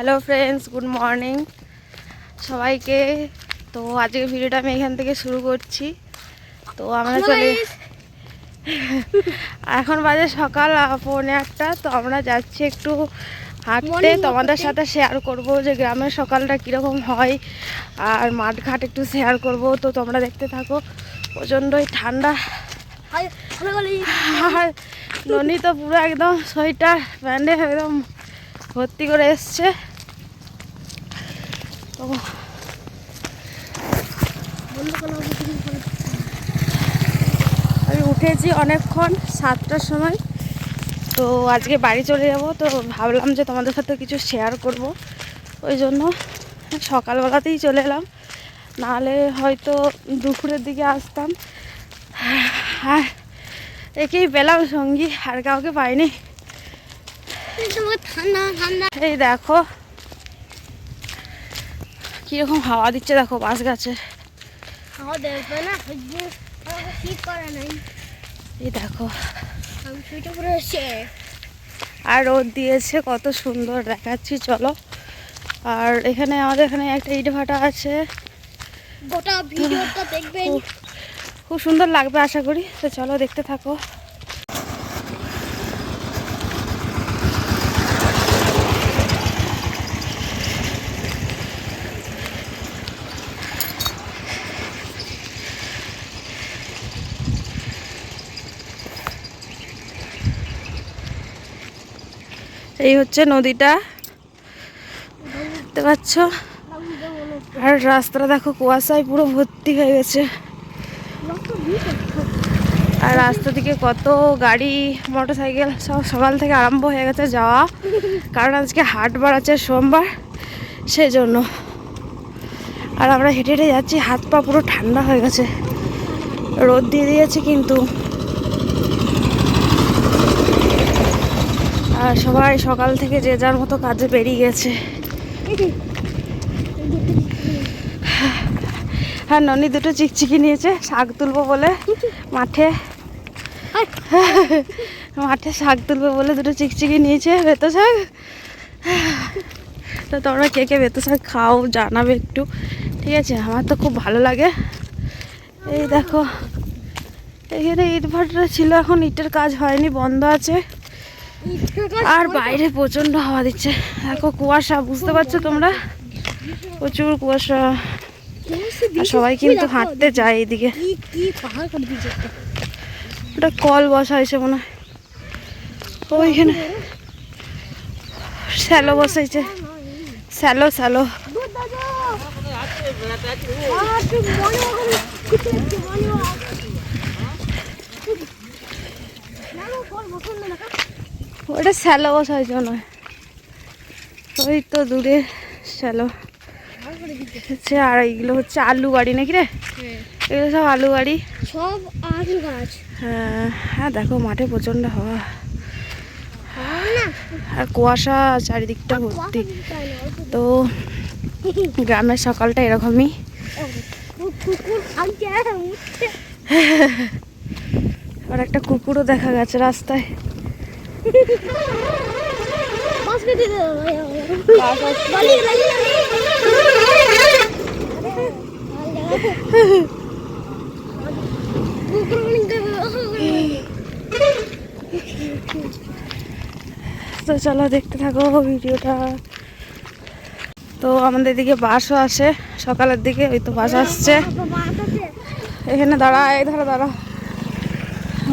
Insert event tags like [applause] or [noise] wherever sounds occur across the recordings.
Hello friends good morning সবাইকে তো আজকে ভিডিওটা আমি এখান থেকে শুরু করছি। তো আমরা চলে এখন বাজে সকাল পৌনে আটটা। তো আমরা যাচ্ছি একটু হাঁটতে। তোমাদের সাথে শেয়ার করব যে গ্রামের সকালটা কীরকম হয়। আর মাঠঘাট একটু শেয়ার করব। তো তোমরা দেখতে থাকো। প্রচণ্ডই ঠান্ডা। আর ননি তো পুরো একদম সোয়েটার প্যান্ডে একদম ভর্তি করে এসছে। আমি উঠেছি অনেকক্ষণ সাতটার সময়। তো আজকে বাড়ি চলে যাব তো ভাবলাম যে তোমাদের সাথে কিছু শেয়ার করব। ওই জন্য সকালবেলাতেই চলে এলাম। নাহলে হয়তো দুপুরের দিকে আসতাম। আর একেই পেলাম সঙ্গী আর কাউকে পাইনি। এই দেখো কীরকম হাওয়া দিচ্ছে দেখো বাস গাছে দেখবে না করে নাই। এই দেখো। আর রোদ দিয়েছে কত সুন্দর দেখাচ্ছি চলো। আর এখানে আমাদের এখানে একটা ইট ভাটা আছে। গোটা ভিডিওটা দেখবেন। খুব খুব সুন্দর লাগবে আশা করি। তো চলো দেখতে থাকো। এই হচ্ছে নদীটা। দেখতে পাচ্ছ? আর রাস্তাটা দেখো, কুয়াশায় পুরো ভর্তি হয়ে গেছে। আর রাস্তা থেকে কত গাড়ি মোটর সাইকেল সব সকাল থেকে আরম্ভ হয়ে গেছে যাওয়া। কারণ আজকে হাট বার আছে সোমবার সেই জন্য আর আমরা হেঁটে হেঁটে যাচ্ছি, হাত পা পুরো ঠান্ডা হয়ে গেছে। রোদ দিয়ে দিয়েছে কিন্তু। আর সবাই সকাল থেকে যে যার মতো কাজে বেরিয়ে গেছে। হ্যাঁ ননি দুটো চিকচিকি নিয়েছে, শাক তুলবো বলে মাঠে। মাঠে শাক তুলবে বলে দুটো চিকচিকি নিয়েছে বেতো শাক। তো তোমরা কে কে বেতো শাক খাও জানাবে একটু। ঠিক আছে, আমার তো খুব ভালো লাগে। এই দেখো, এখানে ইট ভাটাটা ছিল, এখন ইটের কাজ হয়নি, বন্ধ আছে। আর বাইরে প্রচণ্ড হাওয়া দিচ্ছে দেখো কুয়াশা বুঝতে পারছ তোমরা প্রচুর কুয়াশা সবাই কিন্তু হাঁটতে যায় এইদিকে কি কি পাহাড় করে দিয়েছে একটা। ওটা কল বসা হয়েছে মনে হয় ওইখানে স্যালো বসাইছে স্যালো স্যালো মনে মনে মনে মনে ওটা শ্যালো বসা হয়েছে মনে হয়। ওই তো দূরে শ্যালো। হচ্ছে আর এইগুলো হচ্ছে আলু গাড়ি নাকি রে? এগুলো সব আলু বাড়ি। সব আলু গাছ। হ্যাঁ হ্যাঁ দেখো মাঠে প্রচণ্ড হাওয়া। হ্যাঁ আর কুয়াশা চারিদিকটা ভর্তি। তো। গ্রামের সকালটা এরকমই। আর একটা কুকুরও দেখা গেছে রাস্তায় বাস কেটে দে বালি বালি তো চলো দেখতে থাকো ভিডিওটা। তো আমাদের দিকে বাসও আসে, সকালের দিকে ওই তো বাস আসছে। এখানে দাঁড়া, এই ধরো দাঁড়া।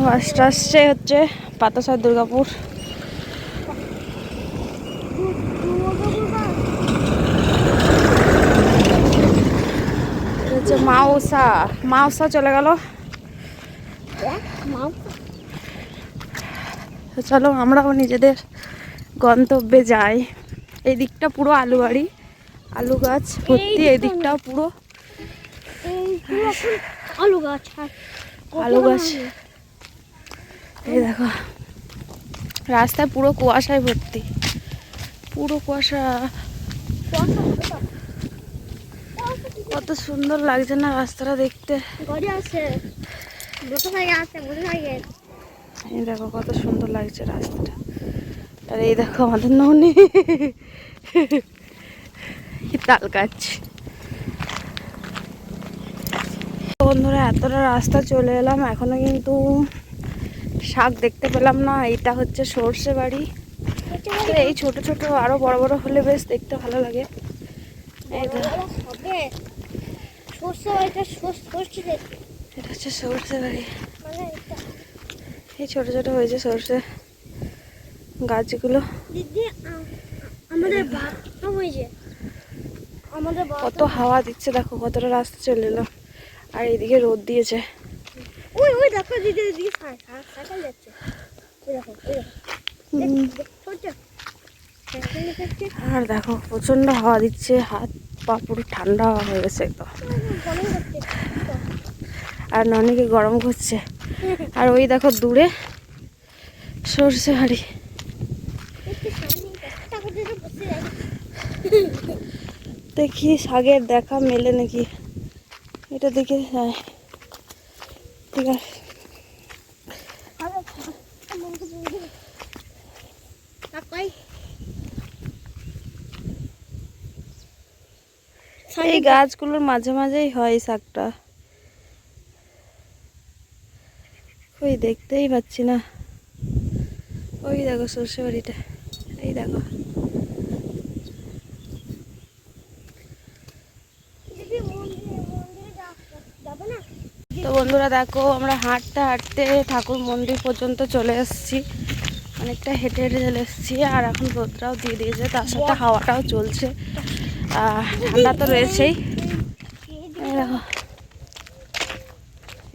বাসটা আসছে হচ্ছে পাতাসার দুর্গাপুর। মাউসা মাউসা চলে গেল। চলো আমরাও নিজেদের গন্তব্যে যাই। এই দিকটা পুরো আলু বাড়ি আলু গাছ ভর্তি এই দিকটাও পুরো। আলু গাছ আলু গাছ। এই দেখো রাস্তায় পুরো কুয়াশায় ভর্তি। পুরো কুয়াশা। কত সুন্দর লাগছে না রাস্তাটা দেখতে। এই দেখো কত সুন্দর লাগছে রাস্তাটা। আর এই দেখো আমাদের নৌনি। তাল গাছ বন্ধুরা এতটা রাস্তা চলে এলাম এখনও কিন্তু শাক দেখতে পেলাম না এটা হচ্ছে সর্ষে বাড়ি। এই ছোট ছোট আরও বড় বড় হলে বেশ দেখতে ভালো লাগে। এটা হচ্ছে সর্ষে বাড়ি। মানে এই ছোট ছোট হয়েছে সর্ষে গাছগুলো। আমাদের আমাদের কত হাওয়া দিচ্ছে দেখো কতটা রাস্তা চলে এলো। আর এইদিকে রোদ দিয়েছে। ওই ওই দেখো দিদি দিদি সাইকেল যাচ্ছে। যাচ্ছে। আর দেখো প্রচণ্ড হাওয়া দিচ্ছে হাত পা পুরো ঠান্ডা হয়ে গেছে একদম। আর ননিকে গরম করছে। আর ওই দেখো দূরে সর্ষে যাই দেখি শাগের দেখা মেলে নাকি? এটা দেখে হ্যাঁ। ঠিক আছে এই গাছগুলোর মাঝে মাঝেই হয় শাকটা। ওই দেখতেই পাচ্ছি না। ওই দেখো সর্ষে বাড়িটা এই দেখো দিদি মন্দিরে মন্দিরে যাব না তো বন্ধুরা দেখো, আমরা হাঁটতে হাঁটতে ঠাকুর মন্দির পর্যন্ত চলে এসেছি। অনেকটা হেঁটে হেঁটে চলে এসেছি, আর এখন রোদটাও দিয়ে দিয়েছে, তার সাথে হাওয়াটাও চলছে। ঠান্ডা তো রয়েছেই।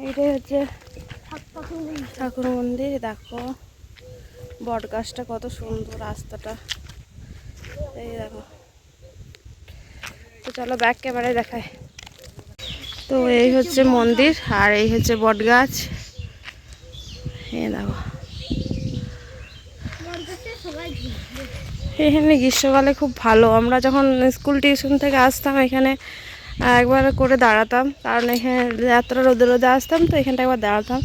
এইটাই হচ্ছে ঠাকুর মন্দির। দেখো, বট গাছটা কত সুন্দর রাস্তাটা। এই দেখো, তো চলো ব্যাক ক্যামেরায় দেখায়। তো এই হচ্ছে মন্দির আর এই হচ্ছে বট গাছ এই দেখো। এখানে গ্রীষ্মকালে খুব ভালো। আমরা যখন স্কুল টিউশন থেকে আসতাম, এখানে একবার করে দাঁড়াতাম। কারণ এখানে যাত্রা রোদে রোদে আসতাম তো, এখানটা একবার দাঁড়াতাম।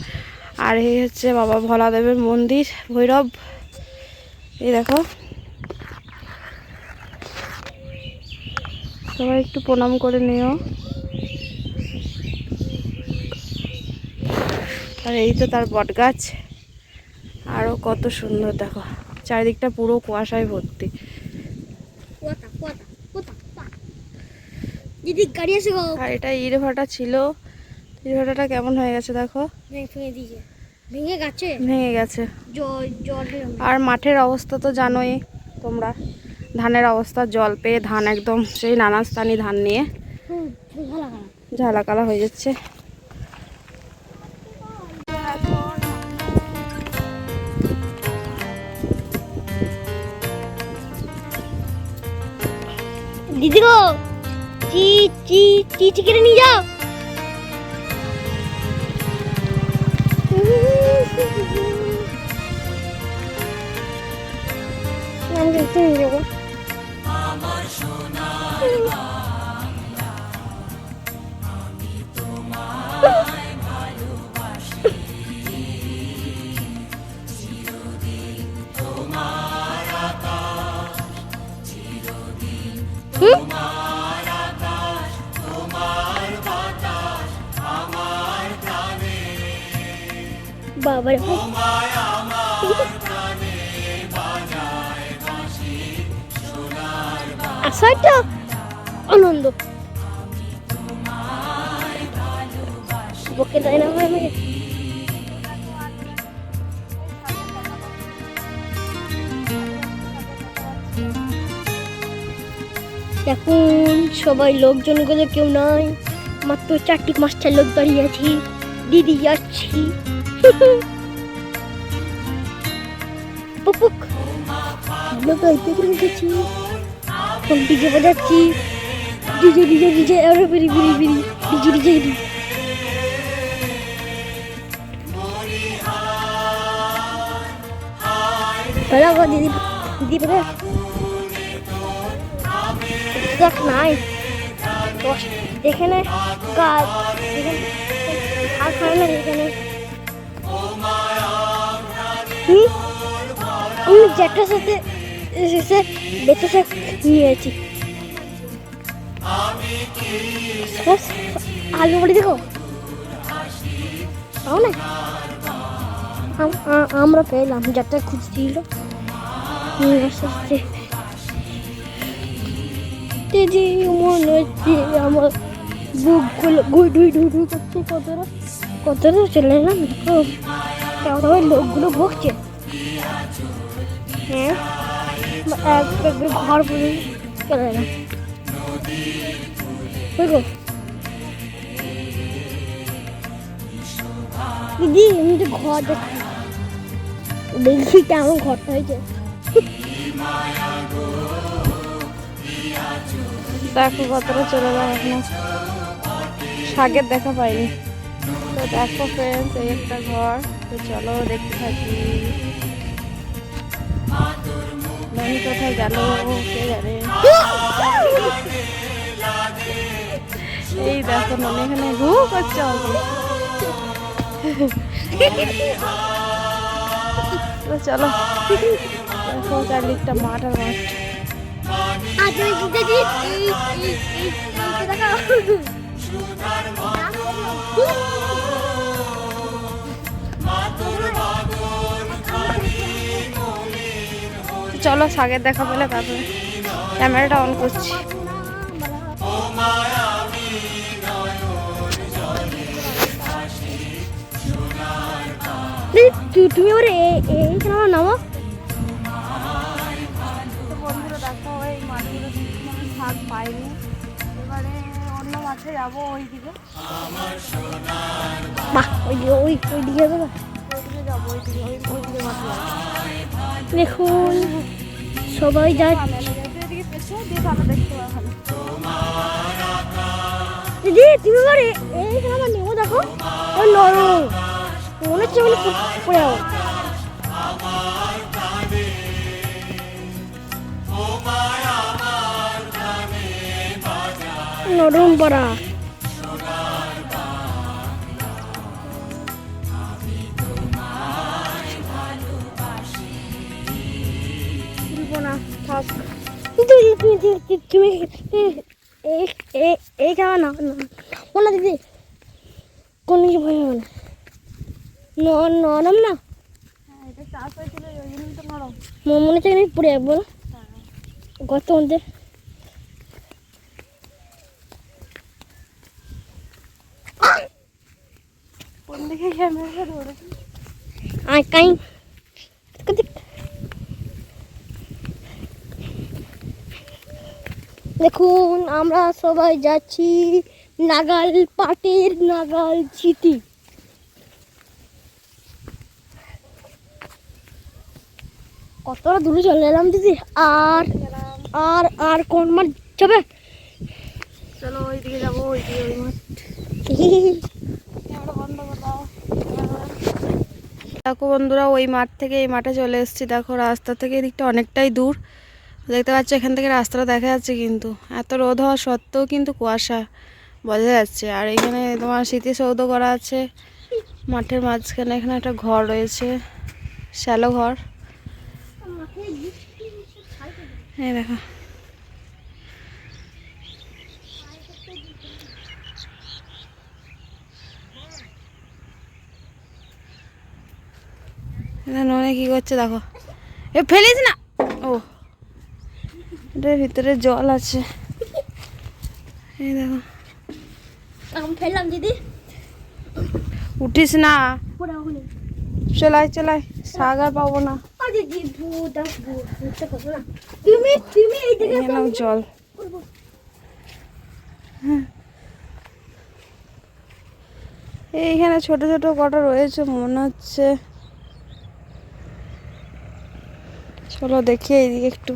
আর এই হচ্ছে বাবা ভোলাদেবের মন্দির, ভৈরব। এই দেখো। সবাই একটু প্রণাম করে নিও। আর এই তো তার বট গাছ আরও কত সুন্দর দেখো। চারিদিকটা পুরো কুয়াশায় ভর্তি। আর এটা ইট ভাটা ছিল। ইট ভাটাটা কেমন হয়ে গেছে দেখো? ভেঙে গেছে? ভেঙে গেছে। আর মাঠের অবস্থা তো জানোই তোমরা। ধানের অবস্থা জল পেয়ে ধান একদম সেই নানা স্থানি ধান নিয়ে ঝালাকালা হয়ে যাচ্ছে। চি চি চি চিকেন নিয়ে যাও আমি দেখতে নিয়ে যাব বাবা রে আসাটা আনন্দ বকে না এখন সবাই লোকজনগুলো কেউ নাই। মাত্র চারটি পাঁচটা লোক দাঁড়িয়ে আছি। দিদি যাচ্ছি [laughs] পুপুক। লোক গাইতে গেছি এখন ডিজে বাজাচ্ছি। ডিজে ডিজে ডিজে আরও বিরি বিরি বিরি। ডিজে ডিজে ডিজে ভালো গো, দিদি দিদি ভালো দেখ নাই। এখানে কাজ আর হয় না এখানে। হুম? আমি জ্যাঠার সাথে, এসে বেঁচে শাক নিয়েছি আলু বড়ি দেখো। পাও না আমরা পেলাম যাতে খুঁজছিল মনে হচ্ছে আমার বুকগুলো গুই ডুই করছে, কতটা কতটা চলে এলাম লোকগুলো ভুগছে ঘর পর্যন্ত চলে দিদি আমি তো ঘর দেখি কেমন ঘরটা হয়েছে দেখো কতটা চলে গেল এখনও শাকের দেখা পাইনি তো দেখো ফ্রেন্ডস এই একটা ঘর তো চলো দেখতে থাকি ননি কোথায় গেল কে জানে এই দেখো ননি এখানে ঘু করছে আমাকে চলো দেখো চারদিকটা মাঠ আর মাঠ দেখো চলো শাকের দেখা পেলে তারপরে ক্যামেরাটা অন করছি। তুমি ওরে এইখানে আমার নামো? পাইনি। এবারে অন্য মাঠে যাব ওই দিকে ওই ওই দিকে ওই দেখুন, সবাই পাবে দিদি, তুমি এবার আমার নেমো দেখো। ওই নরম। মনে হচ্ছে মানে পড়ে- নরম পড়া। থাক। তুমি এই না না দিদি। কোন কিছু ভয় হবে না। নরম না? মনে হচ্ছে আমি পড়ে যাব গত মধ্যে। কোন দিকে ক্যামেরাটা ধরেছি আই দেখুন আমরা সবাই যাচ্ছি নাগাল পাটের নাগাল চিতি কতটা দূরে চলে এলাম দিদি? আর আর আর কোন মাঠ যাবে? চলো ওইদিকে যাব ওইদিকে ওই মাঠ। দেখো বন্ধুরা ওই মাঠ থেকে এই মাঠে চলে এসেছি। দেখো রাস্তা থেকে এদিকটা অনেকটাই দূর। দেখতে পাচ্ছ, এখান থেকে রাস্তাটা দেখা যাচ্ছে কিন্তু। এত রোদ হওয়া সত্ত্বেও কিন্তু কুয়াশা বোঝা যাচ্ছে। আর এখানে তোমার স্মৃতিসৌধ করা আছে। মাঠের মাঝখানে এখানে একটা ঘর রয়েছে। শ্যালো ঘর। এই দেখো। ননে কি করছে, দেখো। এ, ফেলিস না! ও ভিতরে জল আছে। এই দেখো। আমি ফেললাম দিদি। উঠিস না। চলাই চলাই। শাক পাবো না। জল। এইখানে ছোট ছোট কটা রয়েছে মনে হচ্ছে। চলো দেখি এইদিকে একটু।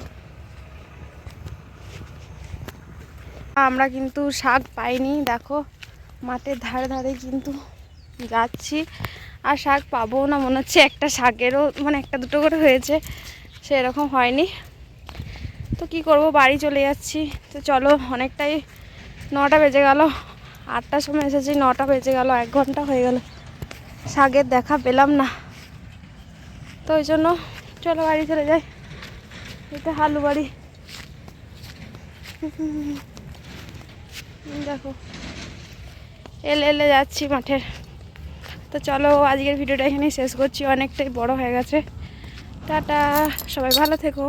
আমরা কিন্তু শাক পাইনি, দেখো, মাঠের ধারে ধারে কিন্তু যাচ্ছি। আর শাক পাবো না, মনে হচ্ছে একটা শাকেরও মানে একটা দুটো করে হয়েছে, সেরকম হয়নি। তো কি করব, বাড়ি চলে যাচ্ছি। তো চলো, অনেকটাই নটা বেজে গেল, আটটার সময় এসেছি, নটা বেজে গেল, এক ঘণ্টা হয়ে গেল। শাকের দেখা পেলাম না। তো ওই জন্য চলো বাড়ি চলে যাই। এটা হালু বাড়ি দেখো। এলে এলে যাচ্ছি মাঠের। তো চলো, আজকের ভিডিওটা এখানেই শেষ করছি। অনেকটাই বড় হয়ে গেছে। টাটা, সবাই ভালো থেকো।